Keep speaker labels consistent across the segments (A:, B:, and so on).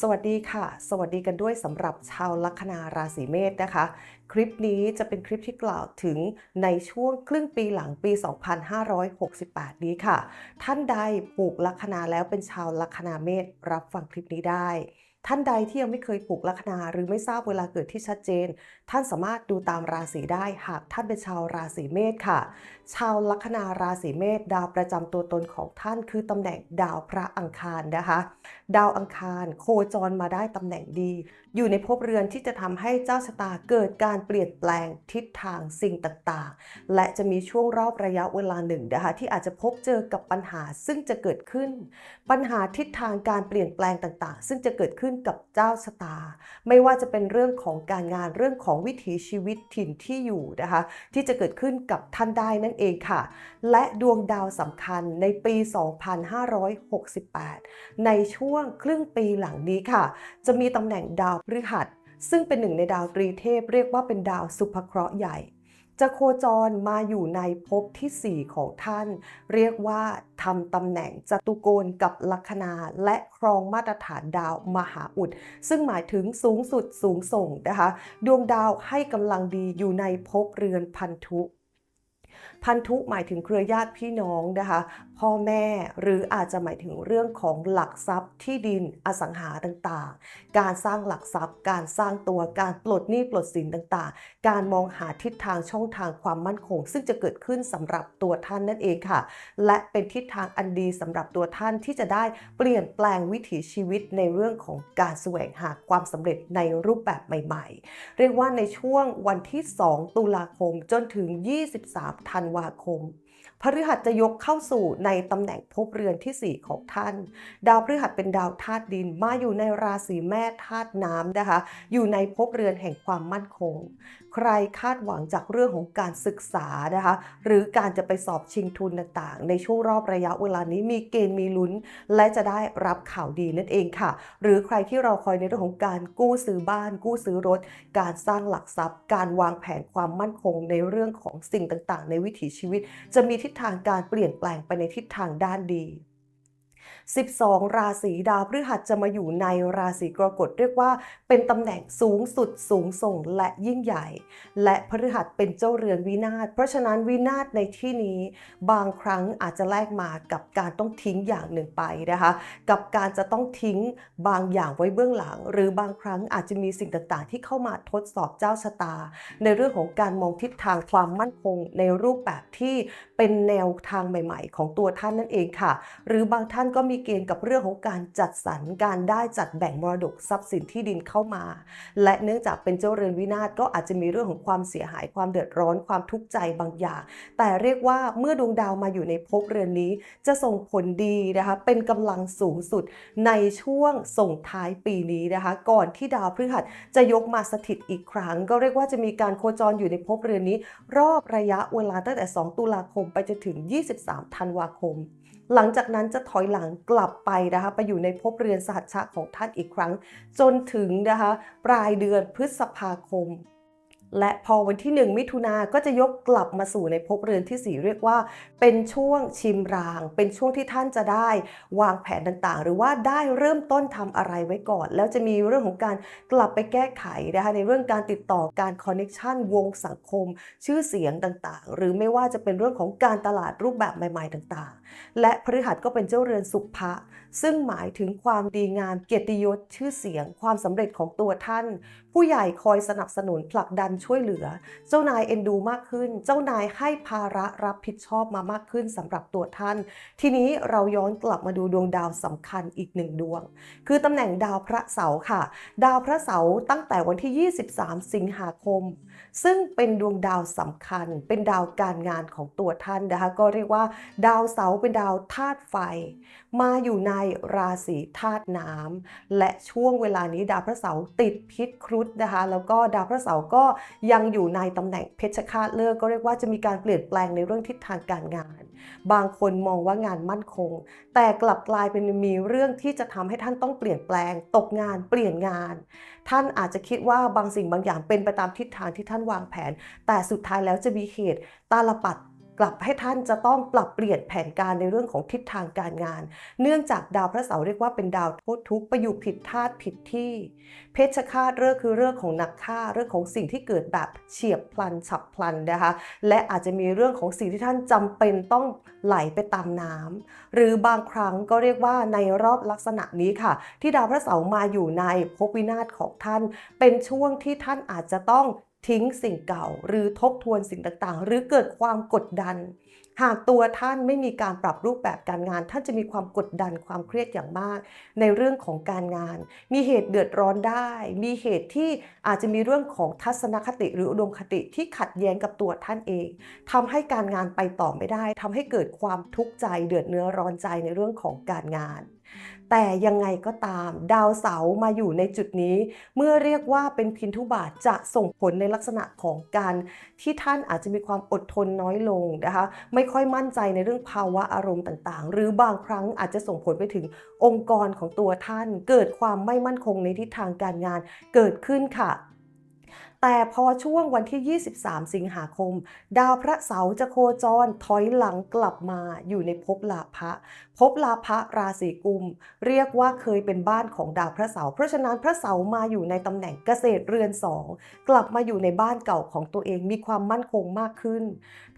A: สวัสดีค่ะ สวัสดีกันด้วยสำหรับชาวลัคนาราศีเมษนะคะ คลิปนี้จะเป็นคลิปที่กล่าวถึงในช่วงครึ่งปีหลังปี 2568 นี้ค่ะ ท่านใดผูกลัคนาแล้วเป็นชาวลัคนาเมษรับฟังคลิปนี้ได้ ท่านใดที่ยังไม่เคยผูกลัคนาหรือไม่ทราบเวลาเกิดที่ชัดเจนท่านสามารถดูตามราศีได้หากท่านเป็นชาวราศีเมษค่ะ ชาวลัคนาราศีเมษดาวประจำตัวตนของท่านคือตำแหน่งดาวพระอังคารนะคะ ดาวอังคารโคจรมาได้ตำแหน่งดี อยู่ในภพเรือนที่จะทำให้เจ้าชะตาเกิดการเปลี่ยนแปลงทิศทางสิ่งต่างๆ และจะมีช่วงรอบระยะเวลาหนึ่งนะคะที่อาจจะพบเจอกับปัญหาซึ่งจะเกิดขึ้น ปัญหาทิศทางการเปลี่ยนแปลงต่างๆ ซึ่งจะเกิดขึ้นกับเจ้าชะตา ไม่ว่าจะเป็นเรื่องของการงานเรื่องของวิถีชีวิตถิ่นที่อยู่นะคะ ที่จะเกิดขึ้นกับท่านได้นั่นเองค่ะ และดวงดาวสำคัญในปี 2568 ในช่วงครึ่งปีหลังนี้ค่ะ จะมีตำแหน่งดาวพฤหัส ซึ่งเป็นหนึ่งในดาวตรีเทพเรียกว่าเป็นดาวสุภเคราะห์ใหญ่ จะโคจรมาอยู่ในภพที่ 4 ของท่าน เรียกว่าทำตำแหน่งจตุโกนกับลัคนาและครองมาตรฐานดาวมหาอุด ซึ่งหมายถึงสูงสุดสูงส่งนะคะ ดวงดาวให้กำลังดีอยู่ในภพเรือนพันธุ พันธุหมายถึงเครือญาติพี่น้องนะคะพ่อแม่หรืออาจจะหมายถึงเรื่องของหลักทรัพย์ที่ดินอสังหาต่างๆ การสร้างหลักทรัพย์ การสร้างตัวการปลดหนี้ปลดสินต่างๆ การมองหาทิศทางช่องทางความมั่นคง ซึ่งจะเกิดขึ้นสำหรับตัวท่านนั่นเองค่ะ และเป็นทิศทางอันดีสำหรับตัวท่านที่จะได้เปลี่ยนแปลงวิถีชีวิตในเรื่องของการแสวงหาความสำเร็จในรูปแบบใหม่ ๆ เรียกว่าในช่วงวันที่ 2 ตุลาคมจนถึง 23 ธันวาคม พฤหัสจะยกเข้าสู่ในตำแหน่งภพเรือนที่ 4 ของท่าน ดาวพฤหัสเป็นดาวธาตุดินมาอยู่ในราศีแม่ธาตุน้ำนะคะ อยู่ในภพเรือนแห่งความมั่นคง ใครคาดหวังจากเรื่องของการศึกษานะคะ หรือการจะไปสอบชิงทุนต่างๆ ในช่วงรอบระยะเวลานี้มีเกณฑ์มีลุ้น และจะได้รับข่าวดีนั่นเองค่ะ หรือใครที่รอคอยในเรื่องของการกู้ซื้อบ้าน กู้ซื้อรถ การสร้างหลักทรัพย์ การวางแผนความมั่นคงในเรื่องของสิ่งต่างๆ ในวิถีชีวิตจะมีทิทิศทางการเปลี่ยนแปลงไปในทิศทางด้านดี 12 ราศีดาวพฤหัสจะมาอยู่ในราศีกรกฎเรียกว่า เป็นตำแหน่งสูงสุดสูงส่งและยิ่งใหญ่ และพฤหัสเป็นเจ้าเรือนวินาศเพราะฉะนั้นวินาศในที่นี้บางครั้งอาจจะแลกมากับการต้องทิ้งอย่างหนึ่งไปนะคะ กับการจะต้องทิ้งบางอย่างไว้เบื้องหลัง หรือบางครั้งอาจจะมีสิ่งต่างๆ ที่เข้ามาทดสอบเจ้าชะตา ในเรื่องของการมองทิศทางความมั่นคงในรูปแบบที่เป็นแนวทางใหม่ ๆ ของตัวท่านนั่นเองค่ะ หรือบางท่านก็มีเกณฑ์กับเรื่องของการจัดสรรการได้จัดแบ่งมรดกทรัพย์สินที่ดินเข้ามา และเนื่องจากเป็นเจ้าเรือนวินาศก็อาจจะมีเรื่องของความเสียหายความเดือดร้อนความทุกข์ใจบางอย่าง แต่เรียกว่าเมื่อดวงดาวมาอยู่ในภพเรือนนี้ จะส่งผลดีนะคะ เป็นกำลังสูงสุดในช่วงส่งท้ายปีนี้นะคะ ก่อนที่ดาวพฤหัสจะยกมาสถิตอีกครั้ง ก็เรียกว่าจะมีการโคจรอยู่ในภพเรือนนี้ รอบระยะเวลาตั้งแต่ 2 ตุลาคมไปจนถึง 23 ธันวาคม หลังจากนั้นจะถอยหลังกลับไปนะคะไปอยู่ในภพเรือนสหัชชะของท่านอีกครั้ง จนถึงนะคะปลายเดือนพฤษภาคม และพอวันที่ 1 มิถุนาก็จะยกกลับมาสู่ในภพเรือนที่ 4 เรียกว่า เป็นช่วงชิมราง เป็นช่วงที่ท่านจะได้ วางแผนต่างๆ หรือว่าได้เริ่มต้นทำอะไรไว้ก่อน แล้วจะมีเรื่องของการกลับไปแก้ไขนะคะในเรื่องการติดต่อการคอนเน็ชันวงสังคม ชื่อเสียงต่างๆ หรือไม่ว่าจะเป็นเรื่องของการตลาดรูปแบบใหม่ ๆ ต่างๆ และพฤหัสก็เป็นเจ้าเรือนสุภะ ซึ่งหมายถึงความดีงามเกียรติยศชื่อเสียง ความสำเร็จของตัวท่าน ผู้ใหญ่คอยสนับสนุนผลักดันช่วยเหลือ เจ้านายเอ็นดูมากขึ้น เจ้านายให้ภาระรับผิดชอบมามากขึ้นสำหรับตัวท่าน ทีนี้เราย้อนกลับมาดูดวงดาวสำคัญอีกหนึ่งดวง คือตำแหน่งดาวพระเสาร์ค่ะ ดาวพระเสาร์ตั้งแต่วันที่ 23 สิงหาคม ซึ่งเป็นดวงดาวสำคัญ เป็นดาวการงานของตัวท่านนะคะ ก็เรียกว่า ดาวเสาร์เป็นดาวธาตุไฟ มาอยู่ในราศีธาตุน้ำและช่วงเวลานี้ดาวพระเสาร์ติดพิษครุฑนะคะ แล้วก็ดาวพระเสาร์ก็ยังอยู่ในตำแหน่งเพชฌฆาตเลิกก็เรียกว่าจะมีการเปลี่ยนแปลงในเรื่องทิศทางการงาน บางคนมองว่างานมั่นคง แต่กลับกลายเป็นมีเรื่องที่จะทำให้ท่านต้องเปลี่ยนแปลง ตกงานเปลี่ยนงาน ท่านอาจจะคิดว่าบางสิ่งบางอย่างเป็นไปตามทิศทางที่ท่านวางแผน แต่สุดท้ายแล้วจะมีเหตุตาลปัดกลับให้ท่านจะต้องปรับเปลี่ยนแผนการในเรื่องของทิศทางการงาน เนื่องจากดาวพระเสาร์เรียกว่าเป็นดาวโทษทุกข์ไปอยู่ผิดธาตุผิดที่ เพชฌฆาตเรื่องคือเรื่องของนักฆ่าเรื่องของสิ่งที่เกิดแบบเฉียบพลันฉับพลันนะคะ และอาจจะมีเรื่องของสิ่งที่ท่านจำเป็นต้องไหลไปตามน้ำหรือบางครั้งก็เรียกว่าในรอบลักษณะนี้ค่ะ ที่ดาวพระเสาร์มาอยู่ในภพวินาศของท่าน เป็นช่วงที่ท่านอาจจะต้อง ทิ้งสิ่งเก่า หรือทบทวนสิ่งต่างๆ หรือเกิดความกดดัน หากตัวท่านไม่มีการปรับรูปแบบการงาน ท่านจะมีความกดดันความเครียดอย่างมาก ในเรื่องของการงาน มีเหตุเดือดร้อนได้ มีเหตุที่อาจจะมีเรื่องของทัศนคติหรืออุดมคติที่ขัดแย้งกับตัวท่านเองทำให้การงานไปต่อไม่ได้ทำให้เกิดความทุกข์ใจเดือดเนื้อร้อนใจในเรื่องของการงาน แต่ยังไงก็ตามดาวเสาร์มาอยู่ในจุดนี้ เมื่อเรียกว่าเป็นพินทุบาทจะส่งผลในลักษณะของการที่ท่านอาจจะมีความอดทนน้อยลงนะคะ ไม่ค่อยมั่นใจในเรื่องภาวะอารมณ์ต่างๆ หรือบางครั้งอาจจะส่งผลไปถึงองค์กรของตัวท่าน เกิดความไม่มั่นคงในทิศทางการงานเกิดขึ้นค่ะ แต่พอช่วงวันที่ 23 สิงหาคม ดาวพระเสาร์จะโคจรถอยหลังกลับมาอยู่ในภพลาภะภพลาภะราศีกุม เรียกว่าเคยเป็นบ้านของดาวพระเสาร์เพราะฉะนั้นพระเสาร์มาอยู่ในตำแหน่งเกษตรเรือนสองกลับมาอยู่ในบ้านเก่าของตัวเองมีความมั่นคงมากขึ้น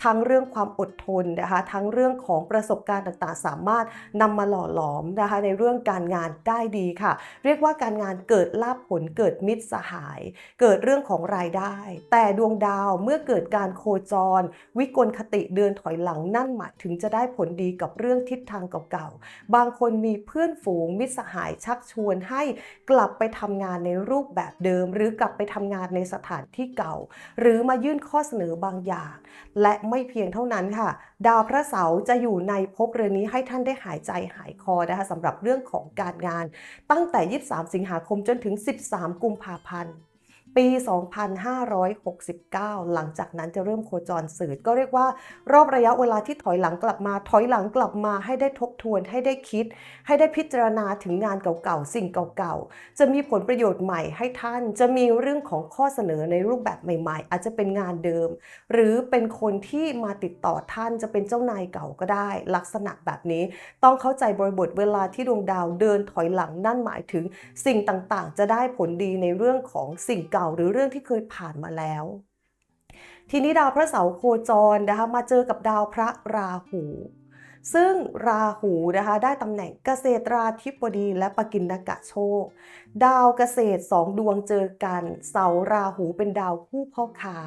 A: ทั้งเรื่องความอดทนนะคะทั้งเรื่องของประสบการณ์ต่างๆ สามารถนำมาหล่อหลอมนะคะในเรื่องการงานได้ดีค่ะ เรียกว่าการงานเกิดลาภผลเกิดมิตรสหาย เกิดเรื่องของรายได้ แต่ดวงดาวเมื่อเกิดการโคจร วิกลคติเดินถอยหลังนั่นหมายถึงจะได้ผลดีกับเรื่องทิศทางเก่าๆ บางคนมีเพื่อนฝูงมิตรสหายชักชวนให้กลับไปทำงานในรูปแบบเดิม หรือกลับไปทำงานในสถานที่เก่า หรือมายื่นข้อเสนอบางอย่าง และไม่เพียงเท่านั้นค่ะ ดาวพระเสาร์จะอยู่ในภพเรือนนี้ให้ท่านได้หายใจหายคอนะคะสำหรับเรื่องของการงาน ตั้งแต่ 23 สิงหาคมจนถึง 13 กุมภาพันธ์ ปี 2569 หลังจากนั้นจะเริ่มโคจรสืดก็เรียกว่า รอบระยะเวลาที่ถอยหลังกลับมา ถอยหลังกลับมาให้ได้ทบทวนให้ได้คิด ให้ได้พิจารณาถึงงานเก่าๆ สิ่งเก่าๆ จะมีผลประโยชน์ใหม่ให้ท่าน จะมีเรื่องของข้อเสนอในรูปแบบใหม่ ๆ อาจจะเป็นงานเดิม หรือเป็นคนที่มาติดต่อท่านจะเป็นเจ้านายเก่าก็ได้ ลักษณะแบบนี้ ต้องเข้าใจบริบทเวลาที่ดวงดาวเดินถอยหลังนั่นหมายถึง สิ่งต่างๆ จะได้ผลดีในเรื่องของสิ่งเก่าหรือเรื่องที่เคยผ่านมาแล้ว ทีนี้ดาวพระเสาร์โคจรนะคะมาเจอกับดาวพระราหู ซึ่งราหูนะคะได้ตำแหน่งเกษตราธิบดีและปกินนกะโชค ดาวเกษตรสองดวงเจอกัน เสาราหูเป็นดาวคู่พ่อค้า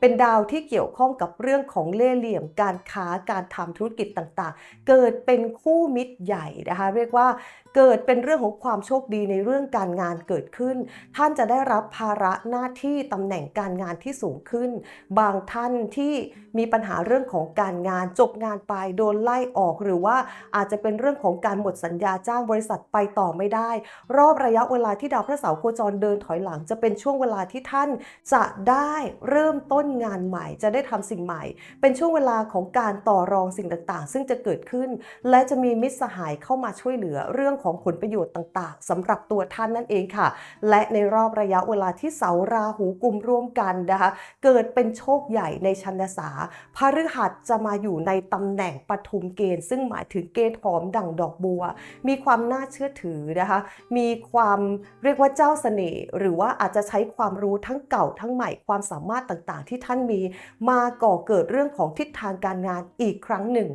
A: เป็นดาวที่เกี่ยวข้องกับเรื่องของเล่ห์เหลี่ยม การค้าการทำธุรกิจต่างๆ เกิดเป็นคู่มิตรใหญ่นะคะ เรียกว่าเกิดเป็นเรื่องของความโชคดีในเรื่องการงานเกิดขึ้น ท่านจะได้รับภาระหน้าที่ตำแหน่งการงานที่สูงขึ้น บางท่านที่มีปัญหาเรื่องของการงานจบงานไปโดนไล่ออก หรือว่าอาจจะเป็นเรื่องของการหมดสัญญาจ้างบริษัทไปต่อไม่ได้ รอบระยะเวลาที่ดาวพระเสาร์โคจรเดินถอยหลังจะเป็นช่วงเวลาที่ท่านจะได้เริ่มต้นงานใหม่ จะได้ทำสิ่งใหม่ เป็นช่วงเวลาของการต่อรองสิ่งต่างๆ ซึ่งจะเกิดขึ้น และจะมีมิตรสหายเข้ามาช่วยเหลือเรื่องของผลประโยชน์ต่าง ๆสำหรับตัวท่านนั่นเองค่ะ และในรอบระยะเวลาที่เสาราหูกลุ่มร่วมกันนะคะเกิดเป็นโชคใหญ่ในชันดาษาพฤหัสจะมาอยู่ในตำแหน่งปฐุมเกณฑ์ ซึ่งหมายถึงเกณฑ์หอมดั่งดอกบัว มีความน่าเชื่อถือนะคะมีความเรียกว่าเจ้าเสน่ห์หรือว่าอาจจะใช้ความรู้ทั้งเก่าทั้งใหม่ความสามารถต่างๆ ที่ท่านมีมาก่อเกิดเรื่องของทิศทางการงานอีกครั้งหนึ่ง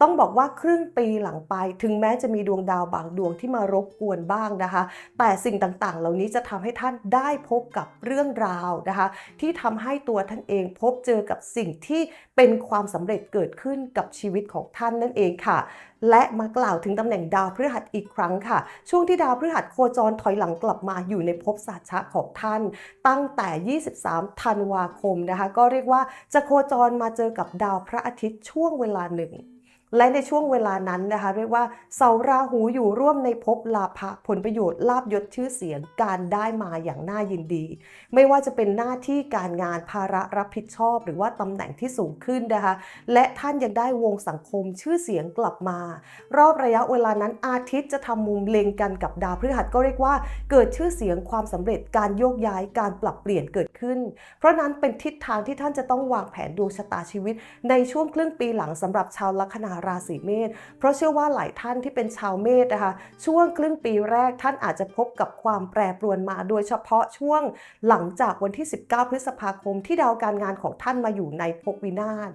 A: ต้องบอกว่าครึ่งปีหลังไป ถึงแม้จะมีดวงดาวบางดวงที่มารบกวนบ้างนะคะ แต่สิ่งต่างๆ เหล่านี้จะทำให้ท่านได้พบกับเรื่องราวนะคะ ที่ทำให้ตัวท่านเองพบเจอกับสิ่งที่เป็นความสำเร็จเกิดขึ้นกับชีวิตของท่านนั่นเองค่ะ และมากล่าวถึงตำแหน่งดาวพฤหัสอีกครั้งค่ะ ช่วงที่ดาวพฤหัสโคจรถอยหลังกลับมาอยู่ในภพสัชะของท่าน ตั้งแต่ 23 ธันวาคมนะคะ ก็เรียกว่าจะโคจรมาเจอกับดาวพระอาทิตย์ช่วงเวลาหนึ่ง และในช่วงเวลานั้นนะคะเรียกว่าเสาราหูอยู่ร่วมในภพลาภะผลประโยชน์ลาบยศชื่อเสียงการได้มาอย่างน่ายินดี ไม่ว่าจะเป็นหน้าที่การงานภาระรับผิดชอบ หรือว่าตำแหน่งที่สูงขึ้นนะคะและท่านยังได้วงสังคมชื่อเสียงกลับมา รอบระยะเวลานั้นอาทิตย์จะทำมุมเล็งกันกับดาวพฤหัสก็เรียกว่า เกิดชื่อเสียงความสำเร็จการโยกย้ายการปรับเปลี่ยนเกิดขึ้น เพราะนั้นเป็นทิศทางที่ท่านจะต้องวางแผนดวงชะตาชีวิต ในช่วงครึ่งปีหลังสำหรับชาวลัคนาราศีเมษเพราะเชื่อว่าหลายท่านที่เป็นชาวเมษนะคะ ช่วงครึ่งปีแรกท่านอาจจะพบกับความแปรปรวนมา โดยเฉพาะช่วงหลังจากวันที่ 19 พฤษภาคมที่ดาวการงานของท่านมาอยู่ในภพวินาศ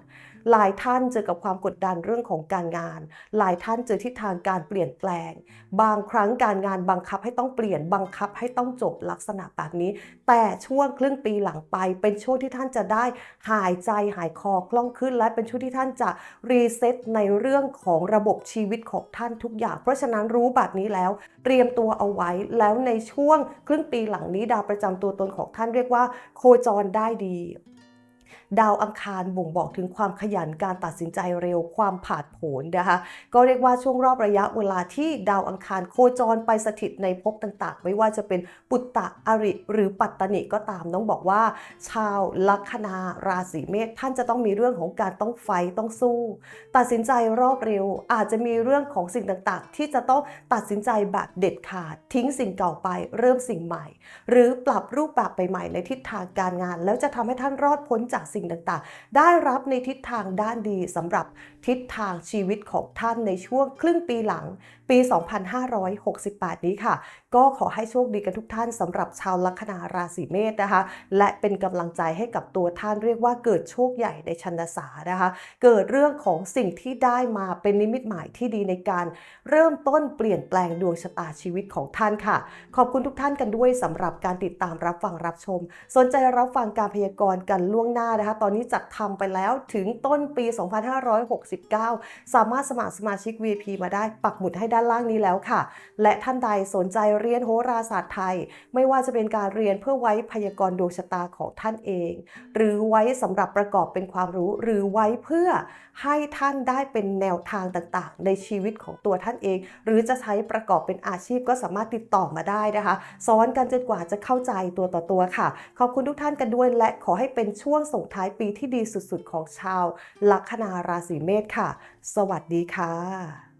A: หลายท่านเจอกับความกดดันเรื่องของการงาน หลายท่านเจอทิศทางการเปลี่ยนแปลง บางครั้งการงานบังคับให้ต้องเปลี่ยน บังคับให้ต้องจบลักษณะแบบนี้ แต่ช่วงครึ่งปีหลังไป เป็นช่วงที่ท่านจะได้หายใจหายคอคล่องขึ้น และเป็นช่วงที่ท่านจะรีเซ็ตในเรื่องของระบบชีวิตของท่านทุกอย่าง เพราะฉะนั้นรู้แบบนี้แล้ว เตรียมตัวเอาไว้แล้วในช่วงครึ่งปีหลังนี้ดาวประจำตัวตนของท่านเรียกว่า โคจรได้ดี ดาวอังคารบ่งบอกถึงความขยันการตัดสินใจเร็วความผาดโผนนะคะ ก็เรียกว่าช่วงรอบระยะเวลาที่ดาวอังคารโคจรไปสถิตในภพต่างๆ ไม่ว่าจะเป็นปุตตะอริ หรือปัตตนิก็ตามต้องบอกว่า ชาวลัคนาราศีเมษท่านจะต้องมีเรื่องของการต้องไฟต้องสู้ ตัดสินใจรอบเร็ว อาจจะมีเรื่องของสิ่งต่างๆ ที่จะต้องตัดสินใจแบบเด็ดขาด ทิ้งสิ่งเก่าไปเริ่มสิ่งใหม่ หรือปรับรูปแบบไปใหม่ในทิศทางการงาน แล้วจะทำให้ท่านรอดพ้นจากสิ่งต่างๆ ได้รับในทิศทางด้านดีสำหรับทิศทางชีวิตของท่านในช่วงครึ่งปีหลังปี 2568 นี้ค่ะ ก็ขอให้โชคดีกันทุกท่านสำหรับชาวลัคนาราศีเมษนะคะ และเป็นกำลังใจให้กับตัวท่านเรียกว่าเกิดโชคใหญ่ในชันดษานะคะ เกิดเรื่องของสิ่งที่ได้มาเป็นนิมิตหมายที่ดีในการเริ่มต้นเปลี่ยนแปลงดวงชะตาชีวิตของท่านค่ะ ขอบคุณทุกท่านกันด้วยสำหรับการติดตามรับฟังรับชม สนใจรับฟังการพยากรณ์กันล่วงหน้านะคะ ตอนนี้จัดทำไปแล้วถึงต้นปี 2569 สามารถสมัครสมาชิก VIP มาได้ปักหมุดให้ด้านล่างนี้แล้วค่ะ และท่านใดสนใจเรียนโหราศาสตร์ไทย ไม่ว่าจะเป็นการเรียนเพื่อไว้พยากรณ์ดวงชะตาของท่านเอง หรือไว้สำหรับประกอบเป็นความรู้ หรือไว้เพื่อให้ท่านได้เป็นแนวทางต่างๆ ในชีวิตของตัวท่านเอง หรือจะใช้ประกอบเป็นอาชีพก็สามารถติดต่อมาได้นะคะสอนกันจนกว่าจะเข้าใจตัวต่อตัวค่ะ ขอบคุณทุกท่านกันด้วยและขอให้เป็นช่วงส่งท้ายปีที่ดีสุดๆ ของชาวลัคนาราศีเมษค่ะ สวัสดีค่ะ